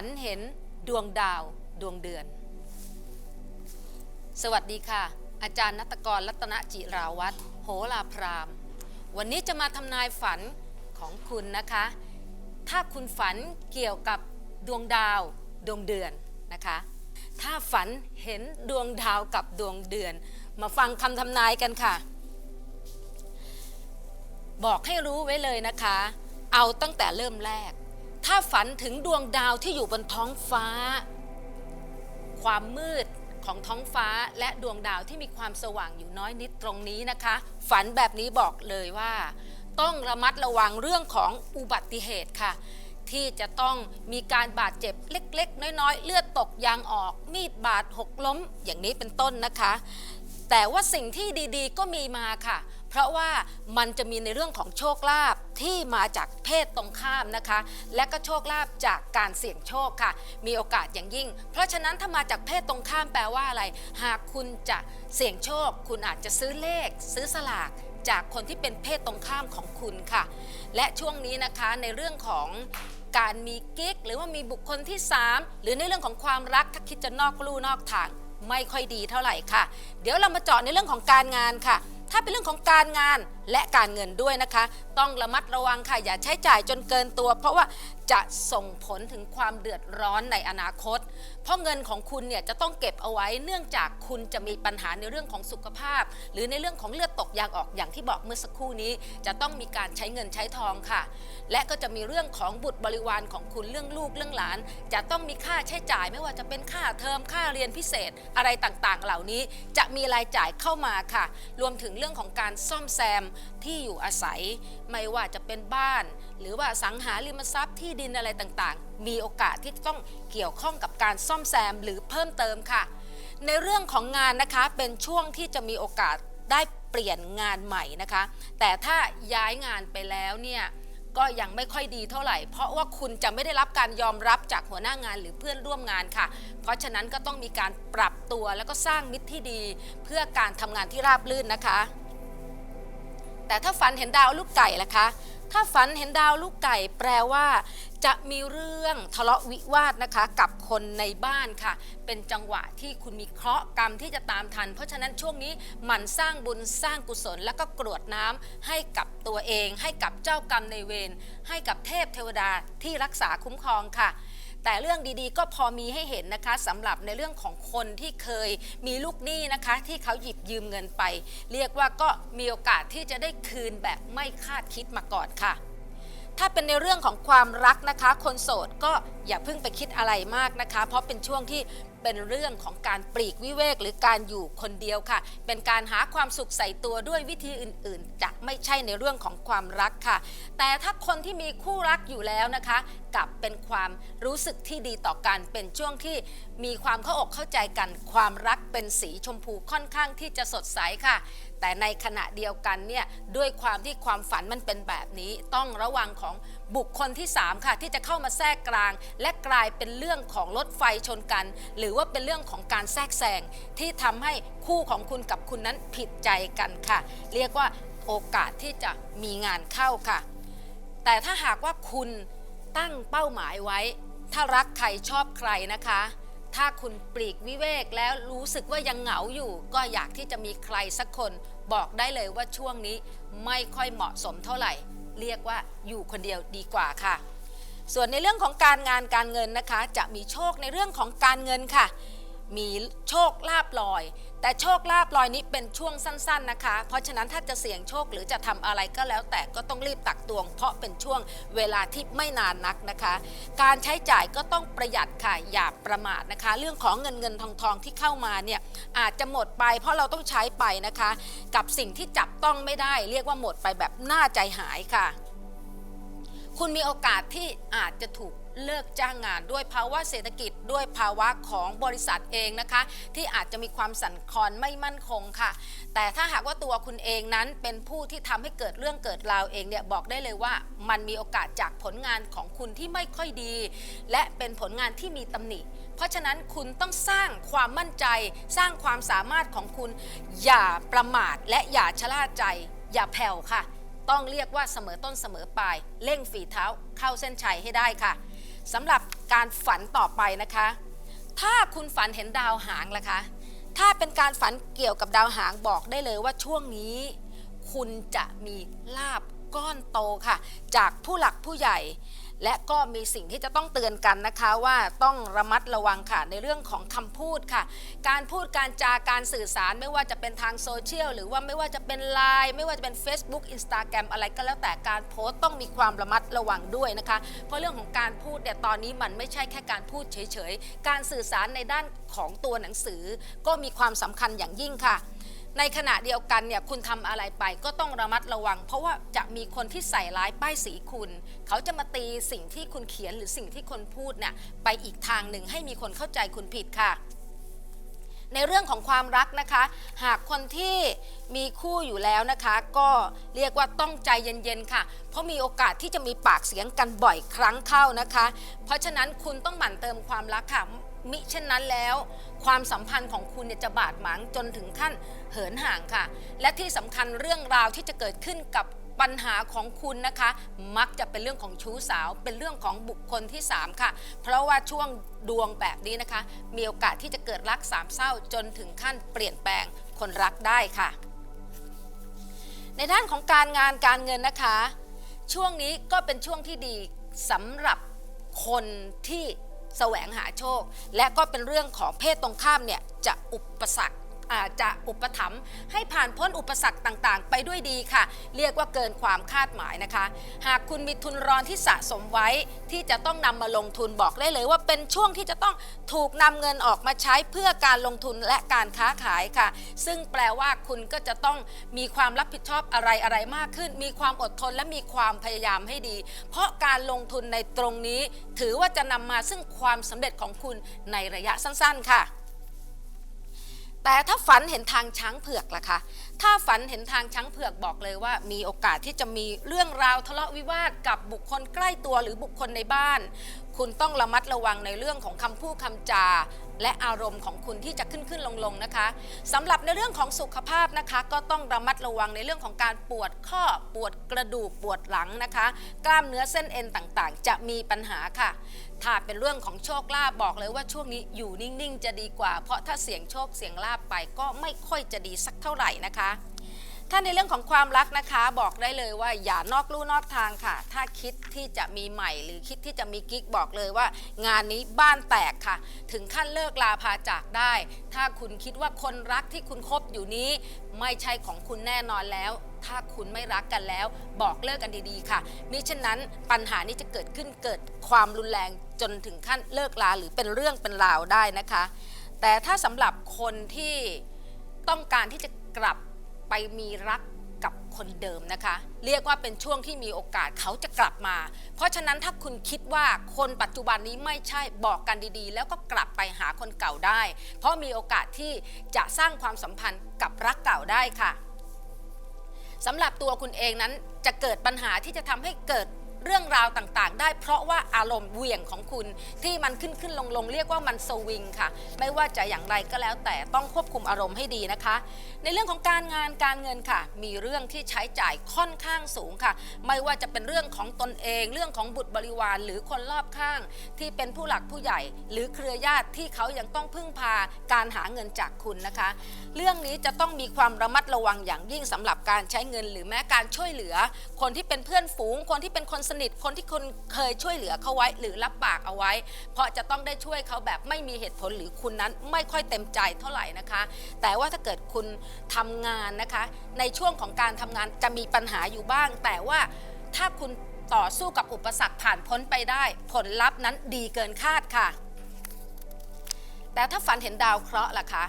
ฝันเห็นดวงดาวดวงเดือน สวัสดีค่ะ อาจารย์นัตกรรัตนจิราวัตรโหราพราม วันนี้จะมาทำนายฝันของคุณนะคะ ถ้าคุณฝันเกี่ยวกับดวงดาวดวงเดือนนะคะ ถ้าฝันเห็นดวงดาวกับดวงเดือน มาฟังคำทำนายกันค่ะ บอกให้รู้ไว้เลยนะคะ เอาตั้งแต่เริ่มแรก ถ้าฝันถึงดวงดาวที่อยู่บนท้องฟ้า ความมืดของท้องฟ้าและดวงดาวที่มีความสว่างอยู่น้อยนิดตรงนี้นะคะ ฝันแบบนี้บอกเลยว่า ต้องระมัดระวังเรื่องของอุบัติเหตุค่ะ ที่จะต้องมีการบาดเจ็บเล็ก ๆ น้อย ๆ เลือดตกยางออกมีดบาดหกล้มอย่างนี้เป็นต้นนะคะ แต่ว่าสิ่งที่ดีๆ ก็มีมาค่ะ เพราะว่ามันจะมีในเรื่องของโชคลาภที่มาจากเพศตรงข้ามนะคะ และก็โชคลาภจากการเสี่ยงโชคค่ะ มีโอกาสอย่างยิ่ง เพราะฉะนั้นถ้ามาจากเพศตรงข้ามแปลว่าอะไร หากคุณจะเสี่ยงโชค คุณอาจจะซื้อเลข ซื้อสลากจากคนที่เป็นเพศตรงข้ามของคุณค่ะ และช่วงนี้นะคะในเรื่องของการมีกิ๊กหรือว่ามีบุคคลที่ 3 หรือในเรื่องของความรักถ้าคิดจะนอกลู่นอกทาง ไม่ค่อยดีเท่าไหร่ค่ะ เดี๋ยวเรามาเจาะในเรื่องของการงานค่ะ ถ้าเป็นเรื่องของการงานและการเงินด้วยนะคะ ต้องระมัดระวังค่ะอย่าใช้จ่ายจนเกินตัว เพราะว่าจะส่งผลถึงความเดือดร้อนในอนาคต เพราะเงินของคุณเนี่ยจะต้องเก็บเอาไว้เนื่องจากคุณจะมีปัญหาในเรื่องของสุขภาพ หรือในเรื่องของเลือดตกยางออกอย่างที่บอกเมื่อสักครู่นี้ จะต้องมีการใช้เงินใช้ทองค่ะ และก็จะมีเรื่องของบุตรบริวารของคุณเรื่องลูกเรื่องหลาน จะต้องมีค่าใช้จ่ายไม่ว่าจะเป็นค่าเทอมค่าเรียนพิเศษอะไรต่างๆ เหล่านี้จะมีรายจ่ายเข้ามาค่ะ รวมถึงเรื่องของการซ่อมแซมที่อยู่อาศัย ไม่ว่าจะเป็นบ้าน หรือว่าสังหาริมทรัพย์ที่ดินอะไรต่างๆ มีโอกาสที่ต้องเกี่ยวข้องกับการซ่อมแซมหรือเพิ่มเติมค่ะ ในเรื่องของงานนะคะเป็นช่วงที่จะมีโอกาสได้เปลี่ยนงานใหม่นะคะ แต่ถ้าย้ายงานไปแล้วเนี่ยก็ยังไม่ค่อยดีเท่าไหร่ เพราะว่าคุณจะไม่ได้รับการยอมรับจากหัวหน้างานหรือเพื่อนร่วมงานค่ะ เพราะฉะนั้นก็ต้องมีการปรับตัวแล้วก็สร้างมิตรที่ดี เพื่อการทำงานที่ราบรื่นนะคะ แต่ถ้าฝันเห็นดาวลูกไก่ล่ะคะ ถ้าฝันเห็นดาวลูกไก่ แปลว่า จะมีเรื่องทะเลาะวิวาทนะคะ กับคนในบ้านค่ะ เป็นจังหวะที่คุณมีเคราะห์กรรมที่จะตามทัน เพราะฉะนั้นช่วงนี้หมั่นสร้างบุญสร้างกุศล แล้วก็กรวดน้ำให้กับตัวเอง ให้กับเจ้ากรรมในเวรให้กับเทพเทวดาที่รักษาคุ้มครองค่ะ แต่เรื่องดีๆ ก็พอมีให้เห็นนะคะสำหรับในเรื่องของคนที่เคยมีลูกหนี้นะคะ ที่เขาหยิบยืมเงินไป เรียกว่าก็มีโอกาสที่จะได้คืนแบบไม่คาดคิดมาก่อนค่ะ ถ้าเป็นในเรื่องของความรักนะคะ คนโสดก็อย่าเพิ่งไปคิดอะไรมากนะคะ เพราะเป็นช่วงที่เป็นเรื่องของการปลีกวิเวกหรือการอยู่คนเดียวค่ะ เป็นการหาความสุขใส่ตัวด้วยวิธีอื่นๆ จะไม่ใช่ในเรื่องของความรักค่ะ แต่ถ้าคนที่มีคู่รักอยู่แล้วนะคะ กลับเป็นความรู้สึกที่ดีต่อกัน เป็นช่วงที่มีความเข้าอกเข้าใจกัน ความรักเป็นสีชมพูค่อนข้างที่จะสดใสค่ะ แต่ในขณะเดียวกันเนี่ยด้วยความที่ความฝันมันเป็นแบบนี้ ต้องระวังของบุคคลที่ 3 ค่ะ ที่จะเข้ามาแทรกกลาง และกลายเป็นเรื่องของรถไฟชนกัน หรือว่าเป็นเรื่องของการแทรกแซงที่ทำให้คู่ของคุณกับคุณนั้นผิดใจกันค่ะ เรียกว่าโอกาสที่จะมีงานเข้าค่ะ แต่ถ้าหากว่าคุณตั้งเป้าหมายไว้ ถ้ารักใครชอบใครนะคะ ถ้าคุณปลีกวิเวกแล้วรู้สึกว่ายังเหงาอยู่ ก็อยากที่จะมีใครสักคนบอกได้เลยว่าช่วงนี้ไม่ค่อยเหมาะสมเท่าไหร่ เรียกว่าอยู่คนเดียวดีกว่าค่ะ ส่วนในเรื่องของการงานการเงินนะคะ จะมีโชคในเรื่องของการเงินค่ะ มีโชคลาบลอย แต่โชคลาบลอยนี้เป็นช่วงสั้นๆนะคะ เพราะฉะนั้นถ้าจะเสี่ยงโชคหรือจะทำอะไรก็แล้ว แต่ก็ต้องรีบตักตวง เพราะเป็นช่วงเวลาที่ไม่นานนักนะคะ การใช้จ่ายก็ต้องประหยัดค่ะอย่าประมาทนะคะ เรื่องของเงินเงินทองทองที่เข้ามาเนี่ยอาจจะหมดไป เพราะเราต้องใช้ไปนะคะ กับสิ่งที่จับต้องไม่ได้ เรียกว่าหมดไปแบบน่าใจหายค่ะ คุณมีโอกาสที่อาจจะถูก เลิกจ้างงานด้วยภาวะเศรษฐกิจด้วยภาวะของบริษัทเองนะคะ ที่อาจจะมีความสั่นคลอนไม่มั่นคงค่ะ แต่ถ้าหากว่าตัวคุณเองนั้นเป็นผู้ที่ทำให้เกิดเรื่องเกิดราวเองเนี่ยบอกได้เลยว่ามันมีโอกาสจากผลงานของคุณที่ไม่ค่อยดี และเป็นผลงานที่มีตำหนิ เพราะฉะนั้นคุณต้องสร้างความมั่นใจ สร้างความสามารถของคุณ อย่าประมาทและอย่าชะล่าใจ อย่าแผ่วค่ะต้องเรียกว่าเสมอต้นเสมอปลายเร่งฝีเท้าเข้าเส้นชัยให้ได้ค่ะ สำหรับการฝันต่อไปนะคะ ถ้าคุณฝันเห็นดาวหางล่ะคะ ถ้าเป็นการฝันเกี่ยวกับดาวหางบอกได้เลยว่าช่วงนี้ คุณจะมีลาบก้อนโตค่ะ จากผู้หลักผู้ใหญ่ และก็มีสิ่งที่จะต้องเตือนกันนะคะว่าต้องระมัดระวังค่ะในเรื่องของคำพูดค่ะ การพูดการจาการสื่อสารไม่ว่าจะเป็นทางโซเชียลหรือว่าไม่ว่าจะเป็นไลน์ไม่ว่าจะเป็น Facebook Instagram อะไรก็แล้วแต่การโพสต์ต้องมีความระมัดระวังด้วยนะคะ เพราะเรื่องของการพูดเนี่ยตอนนี้มันไม่ใช่แค่การพูดเฉยๆ การสื่อสารในด้านของตัวหนังสือ ก็มีความสำคัญอย่างยิ่งค่ะ ในขณะเดียวกันเนี่ยคุณทำอะไรไปก็ต้องระมัดระวัง เพราะว่าจะมีคนที่ใส่ร้ายป้ายสีคุณ เขาจะมาตีสิ่งที่คุณเขียนหรือสิ่งที่คนพูดเนี่ยไปอีกทางหนึ่งให้มีคนเข้าใจคุณผิดค่ะ ในเรื่องของความรักนะคะ หากคนที่มีคู่อยู่แล้วนะคะ ก็เรียกว่าต้องใจเย็นๆค่ะ เพราะมีโอกาสที่จะมีปากเสียงกันบ่อยครั้งเข้านะคะ เพราะฉะนั้นคุณต้องหมั่นเติมความรักค่ะ มิเช่นนั้นแล้ว ความสัมพันธ์ของคุณเนี่ยจะบาดหมางจนถึงขั้นเหินห่างค่ะ และที่สำคัญเรื่องราวที่จะเกิดขึ้นกับปัญหาของคุณนะคะ มักจะเป็นเรื่องของชู้สาว เป็นเรื่องของบุคคลที่ 3 ค่ะ เพราะว่าช่วงดวงแบบนี้นะคะ มีโอกาสที่จะเกิดรักสามเศร้าจนถึงขั้นเปลี่ยนแปลงคนรักได้ค่ะ ในด้านของการงานการเงินนะคะ ช่วงนี้ก็เป็นช่วงที่ดีสำหรับคนที่ แสวงหาโชค และก็เป็นเรื่องของเพศตรงข้ามเนี่ยจะอุปสรรค อาจจะอุปถัมภ์ให้ผ่านพ้นอุปสรรคต่างๆ ไปด้วยดีค่ะ เรียกว่าเกินความคาดหมายนะคะ หากคุณมีทุนรอนที่สะสมไว้ที่จะต้องนำมาลงทุนบอกได้เลย ว่าเป็นช่วงที่จะต้องถูกนำเงินออกมาใช้เพื่อการลงทุนและการค้าขายค่ะ ซึ่งแปลว่าคุณก็จะต้องมีความรับผิดชอบอะไรอะไรๆมากขึ้น มีความอดทนและมีความพยายามให้ดี เพราะการลงทุนในตรงนี้ ถือว่าจะนำมาซึ่งความสำเร็จของคุณในระยะสั้น ๆ ค่ะ แต่ถ้าฝันเห็นทางช้างเผือกล่ะคะ ถ้าฝันเห็นทางช้างเผือกบอกเลยว่า มีโอกาสที่จะมีเรื่องราวทะเลาะวิวาทกับบุคคลใกล้ตัวหรือบุคคลในบ้าน คุณต้องระมัดระวังในเรื่องของคำพูดคำจา และอารมณ์ของคุณที่จะขึ้นขึ้นลงลงนะคะสำหรับในเรื่องของสุขภาพนะคะ ก็ต้องระมัดระวังในเรื่องของการปวดข้อปวดกระดูกปวดหลังนะคะ กล้ามเนื้อเส้นเอ็นต่างๆ จะมีปัญหาค่ะ ถ้าเป็นเรื่องของโชคลาภบอกเลยว่าช่วงนี้อยู่นิ่งๆ จะดีกว่า เพราะถ้าเสี่ยงโชคเสี่ยงลาภไปก็ไม่ค่อยจะดีสักเท่าไหร่นะคะ ถ้าในเรื่องของความรักนะคะบอกได้เลยว่าอย่านอกลู่นอกทางค่ะ ถ้าคิดที่จะมีใหม่หรือคิดที่จะมีกิ๊กบอกเลยว่า งานนี้บ้านแตกค่ะ ถึงขั้นเลิกลาพาจากได้ ถ้าคุณคิดว่าคนรักที่คุณคบอยู่นี้ ไม่ใช่ของคุณแน่นอนแล้ว ถ้าคุณไม่รักกันแล้ว บอกเลิกกันดีๆค่ะมิฉะนั้นปัญหานี้จะเกิดขึ้นเกิดความรุนแรงจนถึงขั้นเลิกลาหรือเป็นเรื่องเป็นราวได้นะคะ แต่ถ้าสำหรับคนที่ต้องการที่จะกลับ ไปมีรักกับคนเดิมนะคะ เรียกว่าเป็นช่วงที่มีโอกาสเขาจะกลับมา เพราะฉะนั้นถ้าคุณคิดว่าคนปัจจุบันนี้ไม่ใช่บอกกันดีๆ แล้วก็กลับไปหาคนเก่าได้ เพราะมีโอกาสที่จะสร้างความสัมพันธ์กับรักเก่าได้ค่ะสำหรับตัวคุณเองนั้นจะเกิดปัญหาที่จะทำให้เกิดเรื่องราวต่างๆ ได้เพราะว่าอารมณ์เหวี่ยงของคุณที่มันขึ้นขึ้นลงลงเรียกว่ามันสวิงค่ะ ไม่ว่าจะอย่างไรก็แล้วแต่ต้องควบคุมอารมณ์ให้ดีนะคะในเรื่องของการงานการเงินค่ะ มีเรื่องที่ใช้จ่ายค่อนข้างสูงค่ะ ไม่ว่าจะเป็นเรื่องของตนเอง เรื่องของบุตรบริวาร หรือคนรอบข้าง ที่เป็นผู้หลักผู้ใหญ่ หรือเครือญาติที่เขายังต้องพึ่งพาการหาเงินจากคุณนะคะ เรื่องนี้จะต้องมีความระมัดระวังอย่างยิ่งสำหรับการใช้เงิน หรือแม้การช่วยเหลือ คนที่เป็นเพื่อนฝูง คนที่เป็นคนสนิท คนที่คุณเคยช่วยเหลือเขาไว้ หรือรับปากเอาไว้ เพราะจะต้องได้ช่วยเขาแบบไม่มีเหตุผลหรือคุณนั้นไม่ค่อยเต็มใจเท่าไหร่นะคะ แต่ว่าถ้าเกิดคุณทำงานนะคะ ในช่วงของการทำงานจะมีปัญหาอยู่บ้าง แต่ว่าถ้าคุณต่อสู้กับอุปสรรคผ่านพ้นไปได้ ผลลัพธ์นั้นดีเกินคาดค่ะ แต่ถ้าฝันเห็นดาวเคราะห์ล่ะคะ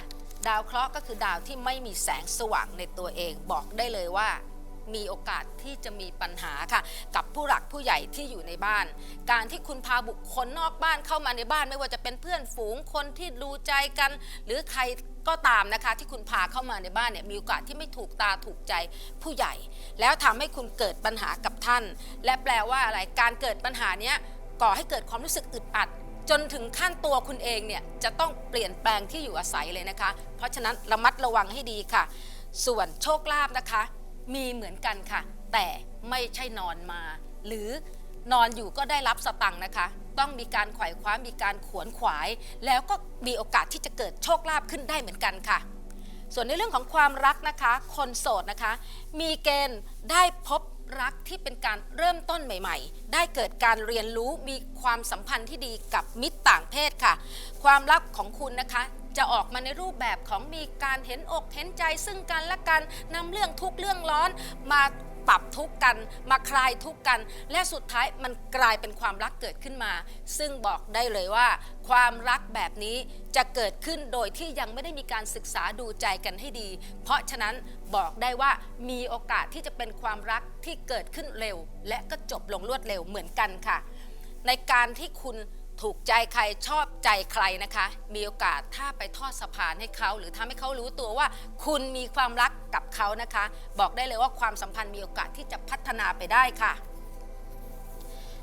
ดาวเคราะห์ก็คือดาวที่ไม่มีแสงสว่างในตัวเองบอกได้เลยว่ามีโอกาสที่จะมีปัญหาค่ะ กับผู้หลักผู้ใหญ่ที่อยู่ในบ้าน การที่คุณพาบุคคลนอกบ้านเข้ามาในบ้าน ไม่ว่าจะเป็นเพื่อนฝูงคนที่ดูใจกัน หรือใคร ก็ตามนะคะ ที่คุณพาเข้ามาในบ้านเนี่ยมีโอกาสที่ไม่ถูกตาถูกใจผู้ใหญ่ แล้วทำให้คุณเกิดปัญหากับท่าน และแปลว่าอะไรการเกิดปัญหาเนี้ยก่อให้เกิดความรู้สึกอึดอัด จนถึงขั้นตัวคุณเองเนี่ยจะต้องเปลี่ยนแปลงที่อยู่อาศัยเลยนะคะ เพราะฉะนั้นระมัดระวังให้ดีค่ะ ส่วนโชคลาภนะคะ มีเหมือนกันค่ะ แต่ไม่ใช่นอนมา หรือนอนอยู่ก็ได้รับสตังค์นะคะ ต้องมีการไขว่คว้ามีการขวนขวาย แล้วก็มีโอกาสที่จะเกิดโชคลาภขึ้นได้เหมือนกันค่ะ ส่วนในเรื่องของความรักนะคะ คนโสดนะคะ มีเกณฑ์ได้พบรักที่เป็นการเริ่มต้นใหม่ ๆ ได้เกิดการเรียนรู้มีความสัมพันธ์ที่ดีกับมิตรต่างเพศค่ะ ความรักของคุณนะคะจะออกมาในรูปแบบของมีการเห็นอกเห็นใจซึ่งกันและกันนำเรื่องทุกเรื่องร้อนมา ปรับทุกข์กัน มาคลายทุกข์กัน และสุดท้ายมันกลายเป็นความรักเกิดขึ้นมา ซึ่งบอกได้เลยว่า ความรักแบบนี้จะเกิดขึ้นโดยที่ยังไม่ได้มีการศึกษาดูใจกันให้ดี เพราะฉะนั้นบอกได้ว่ามีโอกาสที่จะเป็นความรักที่เกิดขึ้นเร็ว และก็จบลงรวดเร็วเหมือนกันค่ะ ในการที่คุณ ถูกใจใครชอบใจใครนะคะ มีโอกาสถ้าไปทอดสะพานให้เขา หรือทำให้เขารู้ตัวว่า คุณมีความรักกับเขานะคะ บอกได้เลยว่าความสัมพันธ์มีโอกาสที่จะพัฒนาไปได้ค่ะ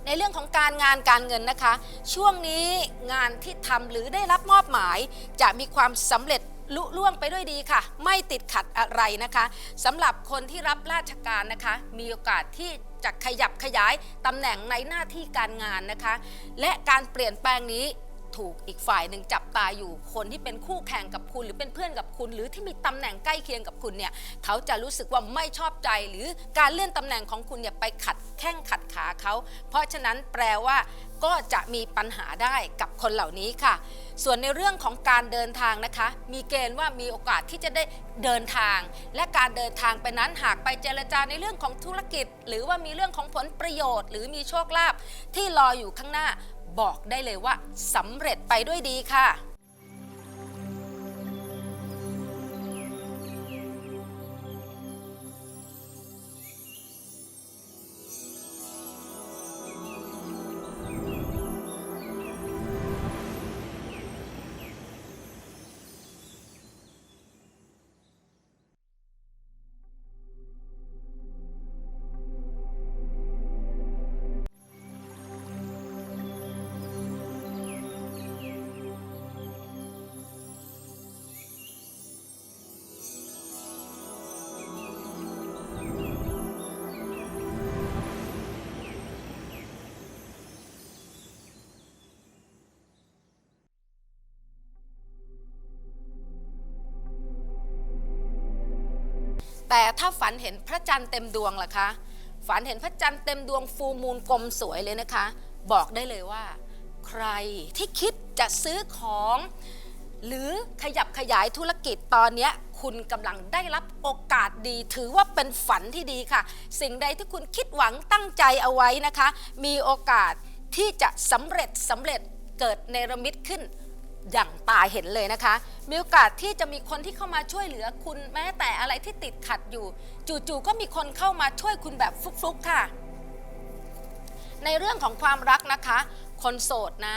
ในเรื่องของการงานการเงินนะคะ ช่วงนี้งานที่ทำหรือได้รับมอบหมาย จะมีความสำเร็จลุล่วงไปด้วยดีค่ะ ไม่ติดขัดอะไรนะคะสำหรับคนที่รับราชการนะคะ มีโอกาสที่ จะขยับขยายตำแหน่งในหน้าที่การงานนะคะ และการเปลี่ยนแปลงนี้ ถูกอีกฝ่ายหนึ่งจับตาอยู่คนที่เป็นคู่แข่งกับคุณ หรือเป็นเพื่อนกับคุณ หรือที่มีตำแหน่งใกล้เคียงกับคุณเนี่ยเขาจะรู้สึกว่าไม่ชอบใจหรือการเลื่อนตำแหน่งของคุณเนี่ยไปขัดแข้งขัดขาเขา เพราะฉะนั้นแปลว่าก็จะมีปัญหาได้กับคนเหล่านี้ค่ะ ส่วนในเรื่องของการเดินทางนะคะ มีเกณฑ์ว่ามีโอกาสที่จะได้เดินทาง และการเดินทางไปนั้นหากไปเจรจาในเรื่องของธุรกิจ หรือว่ามีเรื่องของผลประโยชน์ หรือมีโชคลาภที่รออยู่ข้างหน้า บอกได้เลยว่าสำเร็จไปด้วยดีค่ะ แต่ถ้าฝันเห็นพระจันทร์เต็มดวงล่ะคะ ฝันเห็นพระจันทร์เต็มดวงฟูมูลกลมสวยเลยนะคะ บอกได้เลยว่า ใครที่คิดจะซื้อของ หรือขยับขยายธุรกิจตอนนี้คุณกำลังได้รับโอกาสดี ถือว่าเป็นฝันที่ดีค่ะ สิ่งใดที่คุณคิดหวังตั้งใจเอาไว้นะคะ มีโอกาสที่จะสำเร็จสำเร็จเกิดเนรมิตขึ้น อย่างตาเห็นเลยนะคะ มีโอกาสที่จะมีคนที่เข้ามาช่วยเหลือคุณแม้แต่อะไรที่ติดขัดอยู่ จู่ๆก็มีคนเข้ามาช่วยคุณแบบฟลุกๆค่ะ ในเรื่องของความรักนะคะ คนโสดนะ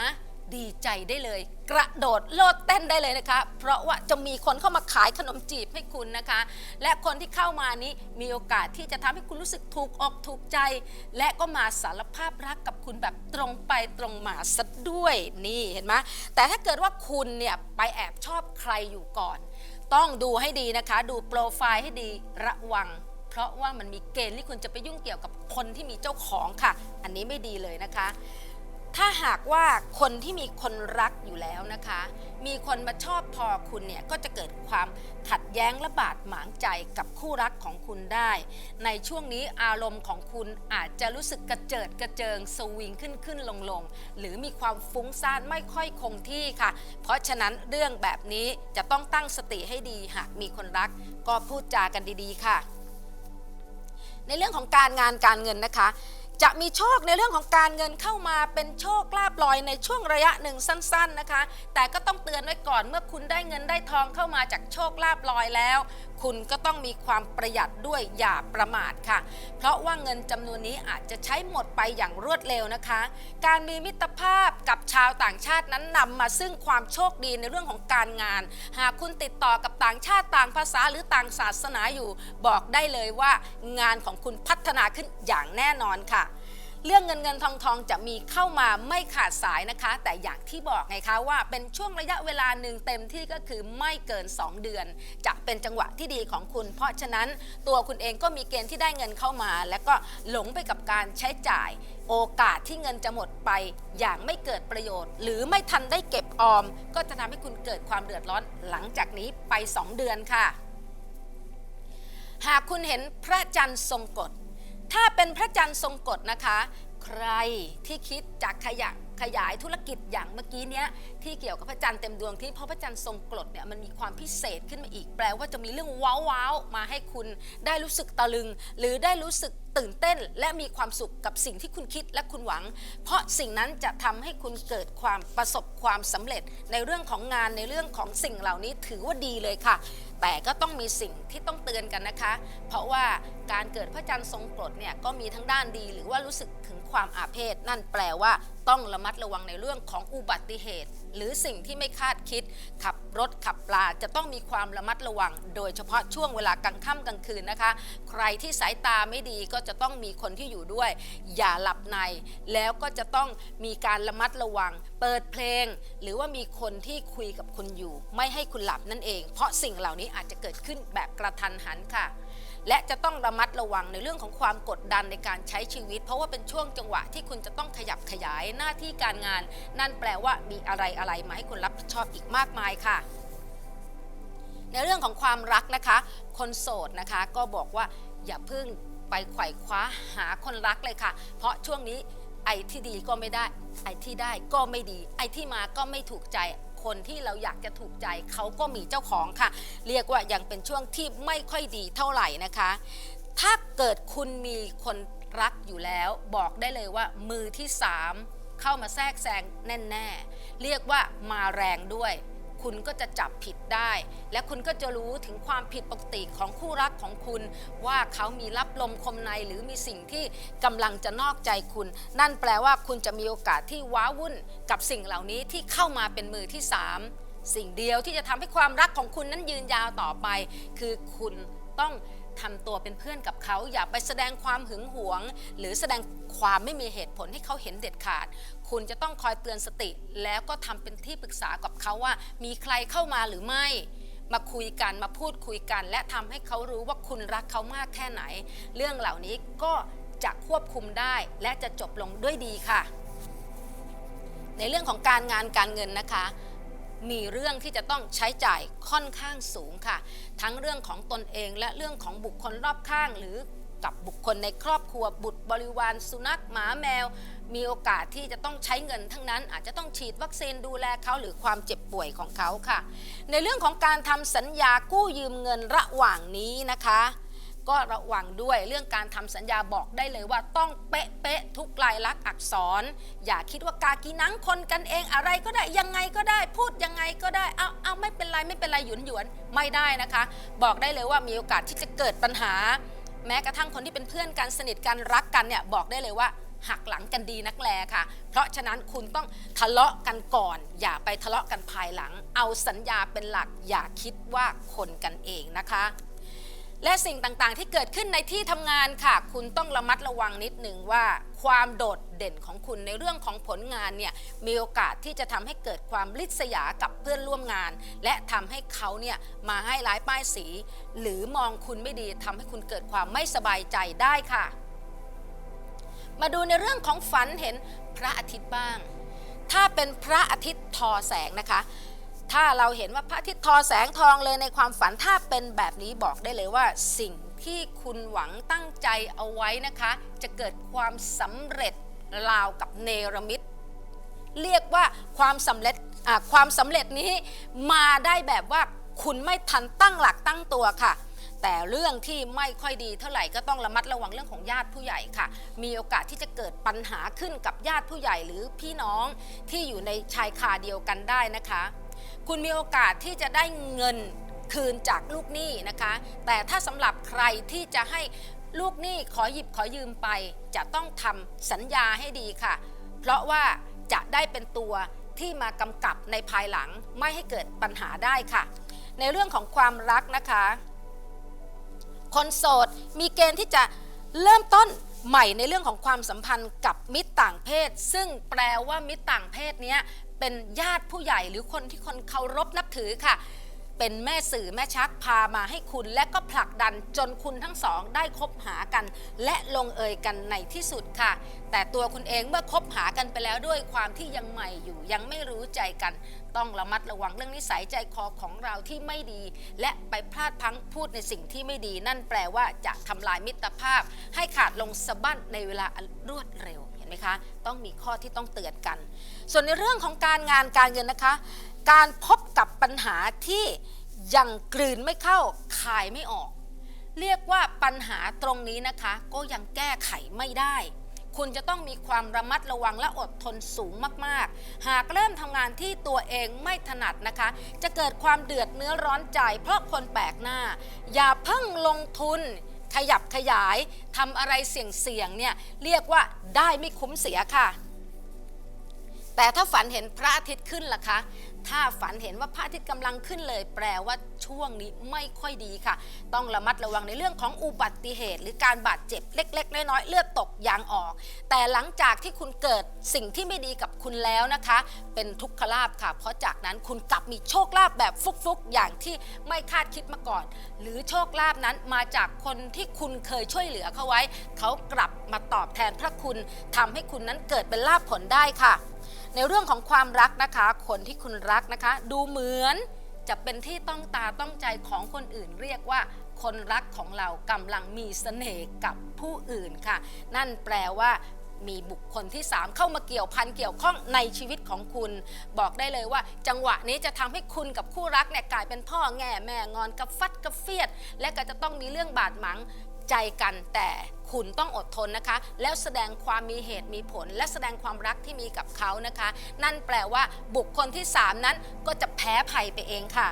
ดีใจได้เลย กระโดดโลดเต้นได้เลยนะคะ เพราะว่าจะมีคนเข้ามาขายขนมจีบให้คุณนะคะ และคนที่เข้ามานี้มีโอกาสที่จะทำให้คุณรู้สึกถูกอกถูกใจ และก็มาสารภาพรักกับคุณแบบตรงไปตรงมาซะด้วยนี่เห็นไหมแต่ถ้าเกิดว่าคุณเนี่ยไปแอบชอบใครอยู่ก่อน ต้องดูให้ดีนะคะ ดูโปรไฟล์ให้ดีระวัง เพราะว่ามันมีเกณฑ์ที่คุณจะไปยุ่งเกี่ยวกับคนที่มีเจ้าของค่ะ อันนี้ไม่ดีเลยนะคะ ถ้าหากว่าคนที่มีคนรักอยู่แล้วนะคะ มีคนมาชอบพอคุณเนี่ยก็จะเกิดความขัดแย้งและบาดหมางใจกับคู่รักของคุณได้ ในช่วงนี้อารมณ์ของคุณอาจจะรู้สึกกระเจิดกระเจิงสวิงขึ้นขึ้นลงลงหรือมีความฟุ้งซ่านไม่ค่อยคงที่ค่ะ เพราะฉะนั้นเรื่องแบบนี้จะต้องตั้งสติให้ดีหากมีคนรัก ก็พูดจากันดีๆ ค่ะ ในเรื่องของการงานการเงินนะคะ จะมีโชคในเรื่องของการเงินเข้ามาเป็นโชคลาภลอยในช่วงระยะหนึ่งสั้น ๆนะคะ แต่ก็ต้องเตือนไว้ก่อนเมื่อคุณได้เงินได้ทองเข้ามาจากโชคลาภลอยแล้ว คุณก็ต้องมีความประหยัดด้วยอย่าประมาทค่ะ เพราะว่าเงินจำนวนนี้อาจจะใช้หมดไปอย่างรวดเร็วนะคะ การมีมิตรภาพกับชาวต่างชาตินั้นนำมาซึ่งความโชคดีในเรื่องของการงาน หากคุณติดต่อกับต่างชาติต่างภาษาหรือต่างศาสนาอยู่ บอกได้เลยว่างานของคุณพัฒนาขึ้นอย่างแน่นอนค่ะ เรื่องเงินเงินทองทองจะมีเข้ามาไม่ขาดสายนะคะ แต่อย่างที่บอกไงคะว่าเป็นช่วงระยะเวลาหนึ่งเต็มที่ก็คือไม่เกิน 2 เดือน จะเป็นจังหวะที่ดีของคุณ เพราะฉะนั้นตัวคุณเองก็มีเกณฑ์ที่ได้เงินเข้ามา แล้วก็หลงไปกับการใช้จ่าย โอกาสที่เงินจะหมดไปอย่างไม่เกิดประโยชน์ หรือไม่ทันได้เก็บออม ก็จะทำให้คุณเกิดความเดือดร้อนหลังจากนี้ไป 2 เดือนค่ะ หากคุณเห็นพระจันทร์ทรงกฎ ถ้าเป็นพระจันทร์ทรงกฎนะคะ ใครที่คิดจากขยะขยายธุรกิจอย่างเมื่อกี้เนี้ยที่เกี่ยวกับพระจันทร์เต็มดวงที่เพราะพระจันทร์ทรงกฎเนี่ยมันมีความพิเศษขึ้นมาอีก แปลว่าจะมีเรื่องว้าวๆมาให้คุณได้รู้สึกตะลึง หรือได้รู้สึกตื่นเต้น และมีความสุขกับสิ่งที่คุณคิดและคุณหวัง เพราะสิ่งนั้นจะทำให้คุณเกิดความประสบความสำเร็จในเรื่องของงานในเรื่องของสิ่งเหล่านี้ถือว่าดีเลยค่ะ แต่ก็ต้องมีสิ่งที่ต้องเตือนกันนะคะ เพราะว่าการเกิดพระจันทร์ทรงกรดเนี่ยก็มีทั้งด้านดีหรือว่ารู้สึก ความอาเพศ นั่นแปลว่าต้องระมัดระวังในเรื่องของอุบัติเหตุ หรือสิ่งที่ไม่คาดคิด ขับรถขับปลาจะต้องมีความระมัดระวัง โดยเฉพาะช่วงเวลากลางค่ำกลางคืนนะคะ ใครที่สายตาไม่ดีก็จะต้องมีคนที่อยู่ด้วย อย่าหลับใน แล้วก็จะต้องมีการระมัดระวัง เปิดเพลง หรือว่ามีคนที่คุยกับคุณอยู่ ไม่ให้คุณหลับนั่นเอง เพราะสิ่งเหล่านี้อาจจะเกิดขึ้นแบบกระทันหันค่ะ และจะต้องระมัดระวังในเรื่องของความกดดันในการใช้ชีวิต เพราะว่าเป็นช่วงจังหวะที่คุณจะต้องขยับขยายหน้าที่การงาน นั่นแปลว่ามีอะไรอะไรมาให้คุณรับผิดชอบอีกมากมายค่ะ ในเรื่องของความรักนะคะ คนโสดนะคะก็บอกว่าอย่าพิ่งไปไขว่คว้าหาคนรักเลยค่ะ เพราะช่วงนี้ไอ้ที่ดีก็ไม่ได้ ไอ้ที่ได้ก็ไม่ดี ไอ้ที่มาก็ไม่ถูกใจ คนที่เราอยากจะถูกใจเขาก็มีเจ้าของค่ะ เรียกว่ายังเป็นช่วงที่ไม่ค่อยดีเท่าไหร่นะคะ ถ้าเกิดคุณมีคนรักอยู่แล้ว บอกได้เลยว่ามือที่สามเข้ามาแทรกแซงแน่ๆเรียกว่ามาแรงด้วย คุณก็จะจับผิดได้ และคุณก็จะรู้ถึงความผิดปกติของคู่รักของคุณ ว่าเขามีรับลมคมในหรือมีสิ่งที่กำลังจะนอกใจคุณ นั่นแปลว่าคุณจะมีโอกาสที่ว้าวุ่นกับสิ่งเหล่านี้ที่เข้ามาเป็นมือที่สามสิ่งเดียวที่จะทำให้ความรักของคุณนั้นยืนยาวต่อไป คือคุณต้อง ทำตัวเป็นเพื่อนกับเขา อย่าไปแสดงความหึงหวง หรือแสดงความไม่มีเหตุผลให้เขาเห็นเด็ดขาด คุณจะต้องคอยเตือนสติ แล้วก็ทำเป็นที่ปรึกษากับเขาว่า มีใครเข้ามาหรือไม่มาคุยกันมาพูดคุยกัน และทำให้เขารู้ว่าคุณรักเขามากแค่ไหน เรื่องเหล่านี้ก็จะควบคุมได้และจะจบลงด้วยดีค่ะ ในเรื่องของการงานการเงินนะคะ มีเรื่องที่จะต้องใช้จ่ายค่อนข้างสูงค่ะ ทั้งเรื่องของตนเองและเรื่องของบุคคลรอบข้าง หรือกับบุคคลในครอบครัวบุตรบริวาร สุนัขหมาแมว มีโอกาสที่จะต้องใช้เงินทั้งนั้น อาจจะต้องฉีดวัคซีนดูแลเขาหรือความเจ็บป่วยของเขาค่ะ ในเรื่องของการทำสัญญากู้ยืมเงินระหว่างนี้นะคะ ก็ระวังด้วยเรื่องการทำสัญญาบอกได้เลยว่าต้องเป๊ะเป๊ะๆทุกลายลักษณ์อักษร อย่าคิดว่ากากีนังคนกันเองอะไรก็ได้ยังไงก็ได้ พูดยังไงก็ได้เอาเอาไม่เป็นไรไม่เป็นไรหยุนหยวนไม่ได้นะคะ บอกได้เลยว่ามีโอกาสที่จะเกิดปัญหา แม้กระทั่งคนที่เป็นเพื่อนกันสนิทกันรักกันเนี่ยบอกได้เลยว่าหักหลังกันดีนักแลค่ะ เพราะฉะนั้นคุณต้องทะเลาะกันก่อน อย่าไปทะเลาะกันภายหลัง เอาสัญญาเป็นหลักอย่าคิดว่าคนกันเองนะคะ และสิ่งต่างๆ ที่เกิดขึ้นในที่ทำงานค่ะ คุณต้องระมัดระวังนิดหนึ่งว่า ความโดดเด่นของคุณในเรื่องของผลงานเนี่ยมีโอกาสที่จะทำให้เกิดความริษยากับเพื่อนร่วมงาน และทำให้เขาเนี่ยมาให้ร้ายป้ายสี หรือมองคุณไม่ดีทำให้คุณเกิดความไม่สบายใจได้ค่ะ มาดูในเรื่องของฝันเห็นพระอาทิตย์บ้าง ถ้าเป็นพระอาทิตย์ทอแสงนะคะ ถ้าเราเห็นว่าพระอาทิตย์ทอแสงทองเลยในความฝันถ้าเป็นแบบนี้บอกได้เลยว่าสิ่งที่คุณหวังตั้งใจเอาไว้นะคะ จะเกิดความสำเร็จราวกับเนรมิต เรียกว่าความสำเร็จอ่าความสำเร็จนี้มาได้แบบว่าคุณไม่ทันตั้งหลักตั้งตัวค่ะ แต่เรื่องที่ไม่ค่อยดีเท่าไหร่ก็ต้องระมัดระวังเรื่องของญาติผู้ใหญ่ค่ะ มีโอกาสที่จะเกิดปัญหาขึ้นกับญาติผู้ใหญ่หรือพี่น้องที่อยู่ในชายคาเดียวกันได้นะคะ คุณมีโอกาสที่จะได้เงินคืนจากลูกหนี้นะคะ แต่ถ้าสำหรับใครที่จะให้ลูกหนี้ขอหยิบขอยืมไป จะต้องทำสัญญาให้ดีค่ะ เพราะว่าจะได้เป็นตัวที่มากำกับในภายหลังไม่ให้เกิดปัญหาได้ค่ะ ในเรื่องของความรักนะคะ คนโสดมีเกณฑ์ที่จะเริ่มต้นใหม่ในเรื่องของความสัมพันธ์กับมิตรต่างเพศ ซึ่งแปลว่ามิตรต่างเพศเนี้ย เป็นญาติผู้ใหญ่หรือคนที่คนเคารพนับถือค่ะ เป็นแม่สื่อแม่ชักพามาให้คุณ และก็ผลักดันจนคุณทั้งสองได้คบหากัน และลงเอยกันในที่สุดค่ะ แต่ตัวคุณเองเมื่อคบหากันไปแล้วด้วยความที่ยังใหม่อยู่ยังไม่รู้ใจกัน ต้องระมัดระวังเรื่องนิสัยใจคอของเราที่ไม่ดี และไปพลาดพลังพูดในสิ่งที่ไม่ดี นั่นแปลว่าจะทำลายมิตรภาพ ให้ขาดลงสะบั้นในเวลารวดเร็ว ไหมคะ ต้องมีข้อที่ต้องเตือนกัน ส่วนในเรื่องของการงานการเงินนะคะ การพบกับปัญหาที่ยังกลืนไม่เข้าคายไม่ออก เรียกว่าปัญหาตรงนี้นะคะ ก็ยังแก้ไขไม่ได้ คุณจะต้องมีความระมัดระวังและอดทนสูงมากๆ หากเริ่มทำงานที่ตัวเองไม่ถนัดนะคะ จะเกิดความเดือดเนื้อร้อนใจ เพราะคนแปลกหน้า อย่าเพิ่งลงทุน ขยับขยายทำอะไรเสี่ยงๆเนี่ยเรียกว่าได้ไม่คุ้มเสียค่ะ แต่ถ้าฝันเห็นพระอาทิตย์ขึ้นล่ะคะ ถ้าฝันเห็นว่าพระอาทิตย์กำลังขึ้นเลย แปลว่าช่วงนี้ไม่ค่อยดีค่ะ ต้องระมัดระวังในเรื่องของอุบัติเหตุ หรือการบาดเจ็บเล็ก ๆ น้อยๆเลือดตกยางออก แต่หลังจากที่คุณเกิดสิ่งที่ไม่ดีกับคุณแล้วนะคะ เป็นทุกขลาบค่ะ เพราะจากนั้นคุณกลับมีโชคลาภแบบฟุกๆ อย่างที่ไม่คาดคิดมาก่อน หรือโชคลาภนั้นมาจากคนที่คุณเคยช่วยเหลือเขาไว้ เขากลับมาตอบแทนพระคุณทำให้คุณนั้นเกิดเป็นลาภผลได้ค่ะ ในเรื่องของความรักนะคะ คนที่คุณรักนะคะ ดูเหมือนจะเป็นที่ต้องตาต้องใจของคนอื่นเรียกว่า คนรักของเรากำลังมีเสน่ห์กับผู้อื่นค่ะ นั่นแปลว่ามีบุคคลที่ 3 เข้ามาเกี่ยวพันเกี่ยวข้องในชีวิตของคุณ บอกได้เลยว่า จังหวะนี้จะทำให้คุณกับคู่รักเนี่ยกลายเป็นพ่อแง่แม่งอนกับฟัดกับเฟียด และก็จะต้องมีเรื่องบาดหมาง ใจกันแต่คุณต้องอดทนนะคะ แล้วแสดงความมีเหตุมีผล และแสดงความรักที่มีกับเขานะคะ นั่นแปลว่าบุคคลที่ 3 นั้นก็จะแพ้ภัยไปเองค่ะ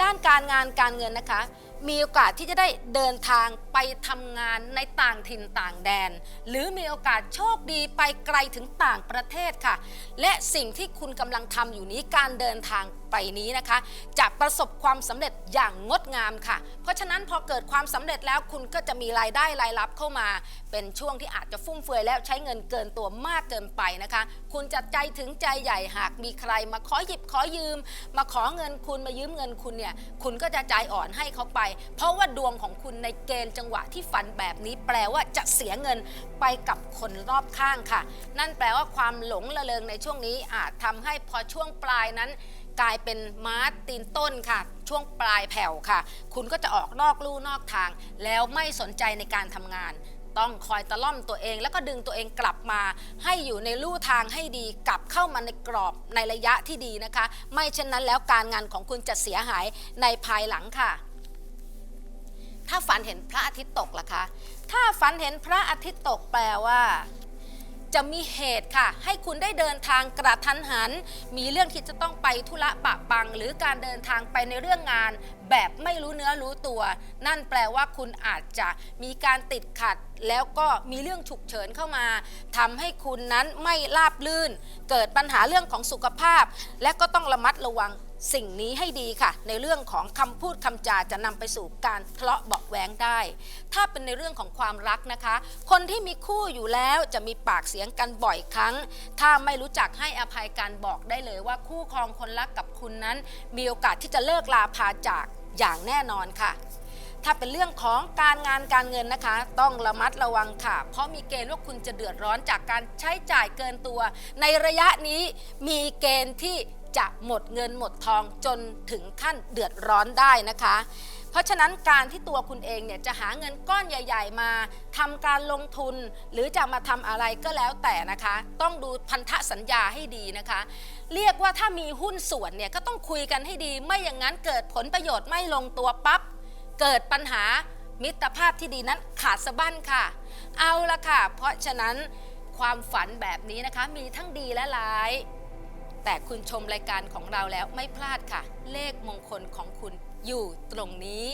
ด้านการงานการเงินนะคะ มีโอกาสที่จะได้เดินทางไปทำงานในต่างถิ่นต่างแดน หรือมีโอกาสโชคดีไปไกลถึงต่างประเทศค่ะ และสิ่งที่คุณกำลังทำอยู่นี้การเดินทาง ไปนี้นะคะ จะประสบความสำเร็จอย่างงดงามค่ะ เพราะฉะนั้นพอเกิดความสำเร็จแล้วคุณก็จะมีรายได้รายรับเข้ามา เป็นช่วงที่อาจจะฟุ่มเฟือยแล้วใช้เงินเกินตัวมากเกินไปนะคะ คุณจะใจถึงใจใหญ่หากมีใครมาขอหยิบขอยืม มาขอเงินคุณมายืมเงินคุณเนี่ยคุณก็จะใจอ่อนให้เขาไป เพราะว่าดวงของคุณในเกณฑ์จังหวะที่ฝันแบบนี้แปลว่าจะเสียเงินไปกับคนรอบข้างค่ะ นั่นแปลว่าความหลงระเริงในช่วงนี้อาจทำให้พอช่วงปลายนั้น กลายเป็นม้าตีนต้นค่ะ ช่วงปลายแผ่วค่ะ คุณก็จะออกนอกลู่นอกทาง แล้วไม่สนใจในการทำงาน ต้องคอยตะล่อมตัวเอง แล้วก็ดึงตัวเองกลับมา ให้อยู่ในลู่ทางให้ดีกลับเข้ามาในกรอบในระยะที่ดีนะคะ ไม่เช่นนั้นแล้วการงานของคุณจะเสียหายในภายหลังค่ะถ้าฝันเห็นพระอาทิตย์ตกล่ะคะ ถ้าฝันเห็นพระอาทิตย์ตกแปลว่า จะมีเหตุค่ะ ให้คุณได้เดินทางกระทันหัน มีเรื่องที่จะต้องไปธุระปะปัง หรือการเดินทางไปในเรื่องงาน แบบไม่รู้เนื้อรู้ตัว นั่นแปลว่าคุณอาจจะมีการติดขัด แล้วก็มีเรื่องฉุกเฉินเข้ามาทำให้คุณนั้นไม่ราบลื่น เกิดปัญหาเรื่องของสุขภาพ และก็ต้องระมัดระวัง สิ่งนี้ให้ดีค่ะ ในเรื่องของคำพูดคำจาจะนำไปสู่การทะเลาะเบาะแวงได้ ถ้าเป็นในเรื่องของความรักนะคะ คนที่มีคู่อยู่แล้วจะมีปากเสียงกันบ่อยครั้ง ถ้าไม่รู้จักให้อภัยกันบอกได้เลยว่าคู่ครองคนรักกับคุณนั้น มีโอกาสที่จะเลิกลาพาจากอย่างแน่นอนค่ะถ้าเป็นเรื่องของการงานการเงินนะคะ ต้องระมัดระวังค่ะ เพราะมีเกณฑ์ว่าคุณจะเดือดร้อนจากการใช้จ่ายเกินตัว ในระยะนี้มีเกณฑ์ที่ จะหมดเงินหมดทองจนถึงขั้นเดือดร้อนได้นะคะ เพราะฉะนั้นการที่ตัวคุณเองเนี่ยจะหาเงินก้อนใหญ่ ๆ มาทำการลงทุน หรือจะมาทำอะไรก็แล้วแต่นะคะ ต้องดูพันธสัญญาให้ดีนะคะ เรียกว่าถ้ามีหุ้นส่วนเนี่ยก็ต้องคุยกันให้ดี ไม่อย่างนั้นเกิดผลประโยชน์ไม่ลงตัวปั๊บเกิดปัญหามิตรภาพที่ดีนั้นขาดสะบั้นค่ะ เอาละค่ะ เพราะฉะนั้นความฝันแบบนี้นะคะมีทั้งดีและร้าย แต่คุณชมรายการของเราแล้วไม่พลาดค่ะ เลขมงคลของคุณอยู่ตรงนี้